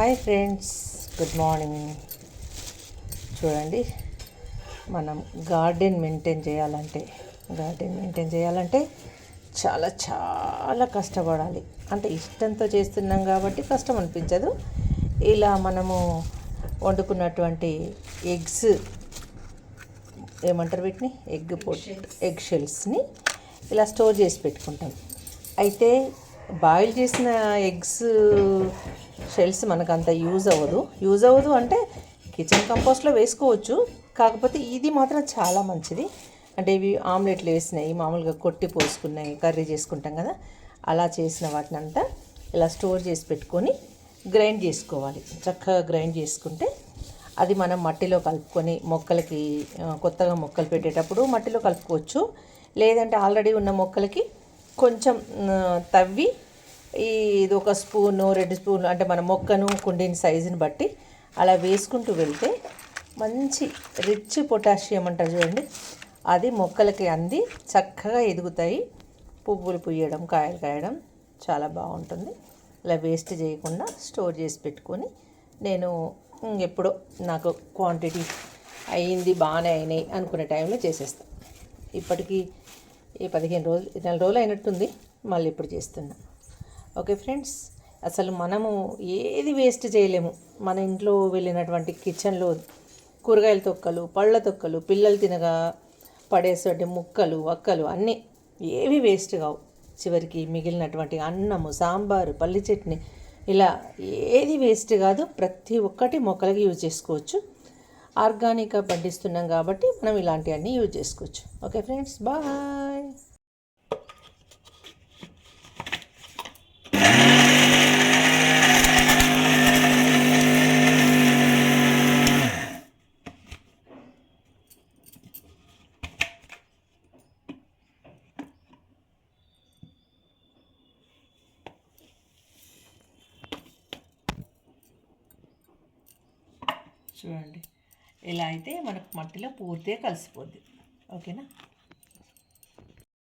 Hi friends good morning. చూడండి మనం garden maintain చేయాలంటే గార్డెన్ మెయింటైన్ చేయాలంటే చాలా చాలా కష్టపడాలి. అంటే ఇష్టంతో చేస్తున్నాం కాబట్టి కష్టం అనిపించదు. ఇలా మనము వండుకున్నటువంటి ఎగ్స్ ఏమంటారు వీటిని? ఎగ్ పొట్ ఎగ్ షెల్స్ని ఇలా స్టోర్ చేసి పెట్టుకుంటాం. అయితే బాయిల్ చేసిన ఎగ్స్ షెల్స్ మనకు అంత యూజ్ అవ్వదు. యూజ్ అవ్వదు అంటే కిచెన్ కంపోస్ట్లో వేసుకోవచ్చు. కాకపోతే ఇది మాత్రం చాలా మంచిది. అంటే ఇవి ఆమ్లెట్లు వేసినాయి మామూలుగా కొట్టి పోసుకున్నాయి కర్రీ చేసుకుంటాం కదా అలా చేసిన వాటిని అంతా ఇలా స్టోర్ చేసి పెట్టుకొని గ్రైండ్ చేసుకోవాలి. చక్కగా గ్రైండ్ చేసుకుంటే అది మనం మట్టిలో కలుపుకొని మొక్కలకి కొత్తగా మొక్కలు పెట్టేటప్పుడు మట్టిలో కలుపుకోవచ్చు. లేదంటే ఆల్రెడీ ఉన్న మొక్కలకి కొంచెం తవ్వి ఈ ఇది ఒక స్పూను రెండు స్పూన్లు అంటే మన మొక్కను కుండీని సైజుని బట్టి అలా వేసుకుంటూ వెళ్తే మంచి రిచ్ పొటాషియం అంటారు చూడండి. అది మొక్కలకి అంది చక్కగా ఎదుగుతాయి. పువ్వులు పుయ్యడం కాయలు కాయడం చాలా బాగుంటుంది. ఇలా వేస్ట్ చేయకుండా స్టోర్ చేసి పెట్టుకొని నేను ఎప్పుడో నాకు క్వాంటిటీ అయింది బాగానే అయినాయి అనుకునే టైంలో చేసేస్తాను ఇప్పటికీ ఈ పదిహేను రోజులు నెల రోజులు అయినట్టుంది మళ్ళీ ఇప్పుడు చేస్తున్నాను ఓకే ఫ్రెండ్స్ అసలు మనము ఏది వేస్ట్ చేయలేము. మన ఇంట్లో వెళ్ళినటువంటి కిచెన్లో కూరగాయల తొక్కలు పళ్ళ తొక్కలు పిల్లలు తినగా పడేసేటువంటి ముక్కలు వక్కలు అన్నీ ఏవి వేస్ట్ కావు. చివరికి మిగిలినటువంటి అన్నము సాంబారు పల్లి చట్నీ ఇలా ఏది వేస్ట్ కాదు. ప్రతి ఒక్కటి మొక్కలకి యూజ్ చేసుకోవచ్చు. ఆర్గానిక్గా పండిస్తున్నాం కాబట్టి మనం ఇలాంటివన్నీ యూజ్ చేసుకోవచ్చు. Okay friends bye. చూడండి. ఇలా అయితే మనకు మట్టిలో పూర్తిగా కలిసిపోద్ది. ఓకేనా?